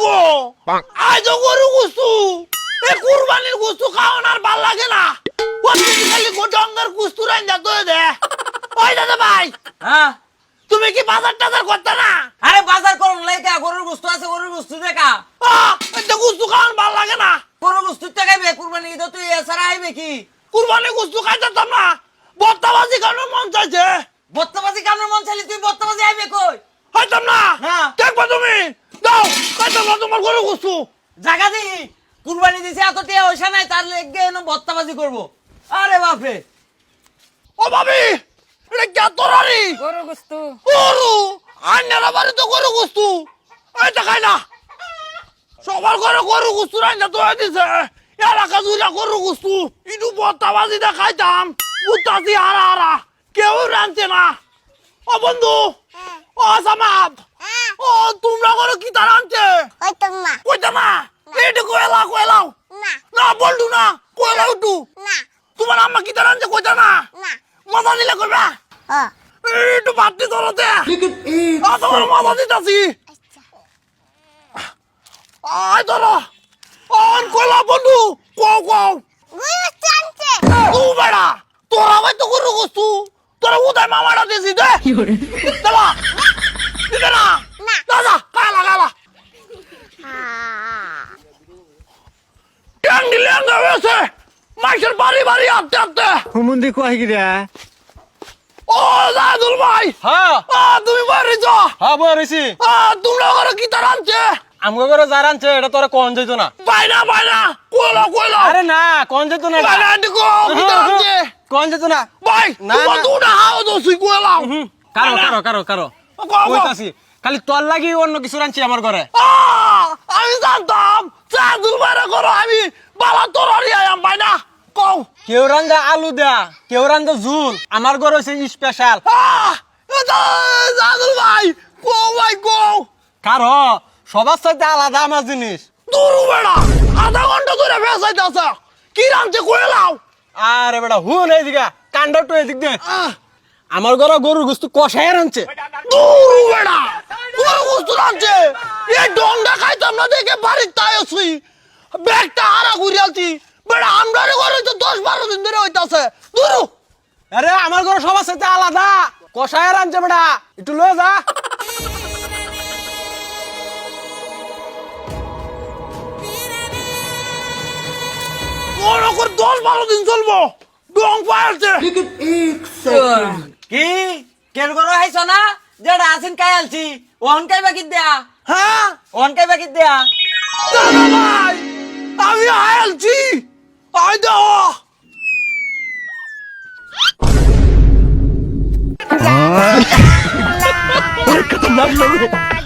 গো। আজ গরু গুস্তু এ কুরবানির গুস্তু খাওয়ান আর ভালো লাগে না। ও তুমি খালি গোটঙ্গার গুস্তু রাইন যা তো দে। ওই দাদা ভাই হ্যাঁ? তুমি কি বাজার টাজার করতে না? আরে বাজার করুন লাইকা গরুর গোস্ত আছে গরুর গোস্ত দেখা। আহ, এটা গুস্তু খাওয়ান ভালো লাগে না। গরুর গোস্ত টাকাইবে কুরবানি ঈদ তুই এছাড়া আইবে কি? কুরবানি গুস্তু খাইতাম না বর্তাবাজি খাওয়ানোর মন চাইছে। বত্তাবাজি কামড় মন চাইলে তুই বত্তাবাজি আইবে কই? খাইতাম না। না। দেখবা তুমি দাও খাইতাম না তোমার গরু গুস্তু জাগা দি কুরবানি দিছে এত টিয়া পয়সা নাই তার লেগে এনে বত্তাবাজি করব। আরে বাপরে। ও ভাবি এটা কে তোরারি গরু গুস্তু গরু? আন্যারা বাড়ি তো গরু গুস্তু এটা খাই না। সবার ঘরে গরু গুস্তু রান্না তো দিছে। এলাকা জুড়ে গরু গুস্তু ইটু বত্তাবাজি দা খাইতাম উত্তাসি হারা হারা। কেউ রাঁধছে না। ও বন্ধু ও সামাদ ও তোমরা ঘরে কি তার আনছে হইতাম না কইতা না। এইটু কয়লা কয়লাও না। না বলটু না। কয়লা উঠু। না। তোমার আম্মা কি তার আনছে কইতা না? না। মজা দিলে কইবা? ও একটু ভাবতে ধরতে তোমার মজা দিতাছি। আয় ধরো। অন কইলা বন্ধু কও কও। তু বেড়া। তোরা ভাই তো গরু গস্তু তোরা উদয় মামাটা দিছি দে। দেবা। দিতে না। না। না না কালা কালা ট্যাং দিলে হয়েছে মাইসের বাড়ি বাড়ি আনতে আনতে হুমুন্দি কয় গিরা ও জাদুল ভাই। হ্যাঁ। আ, তুমি বাড়িছ হ্যাঁ রইছি তোমরা ঘরে কি তার আনছে? আমগো করে যার আনছে এটা তোরা কোন যাইতো না। বাইনা বাইনা কইলো কইলো আরে না কোন যাইতো না। বাইনা দেখো কি তার আনছে? কোন যাইতো না। ভাই না, না। দুটা হাও তো সুই কইলো হুম, কারও কারও কারও কারও। কইতাছি। খালি তোর লাগি অন্য কিছু আনছি আমার ঘরে। আমি জানতাম জাদুল বাইরে করো আমি বালা তোর তোরারি আয়াম বাইনা কও। কেউ রান্দা আলু দেয়া কেউ রান্দা ঝুল আমার ঘর হচ্ছে স্পেশাল জাদুল ভাই কও ভাই কও। কারও সবার সাথে আলাদা আমার জিনিস। দুরু বেড়া আধা ঘণ্টা ধরে ফেসাইতেছে কি রানছে কইলাও আরে বেটা হুন এইদিকে কান্ডটো এদিক দে আমার ঘরে গরুর গুস্তু কষাই রানছে দুরু বেড়া গরু গুস্তু রানছে এই ডংটা খাইতাম না দেখে বাড়ির তাই আছি। ব্যাগটা হারা ঘুরিয়ালছি বেড়া আমরা ঘরে তো দশ বারো দিন ধরে হইতাছে। দুরু আরে আমার ঘরে সবার সাথে আলাদা। কষাই রানছে বেটা একটু লয়ে যা। দশ বারো দিন চলবো। ডং পায়ালছে কি? কেন করো হাইছ না? যেটা আছেন কাই আলছি? ওহন কাই বাকি দেয়া? হ্যাঁ? ওহন কাই বাকি দেয়া? দাদা ভাই আমি আলছি আই দাও না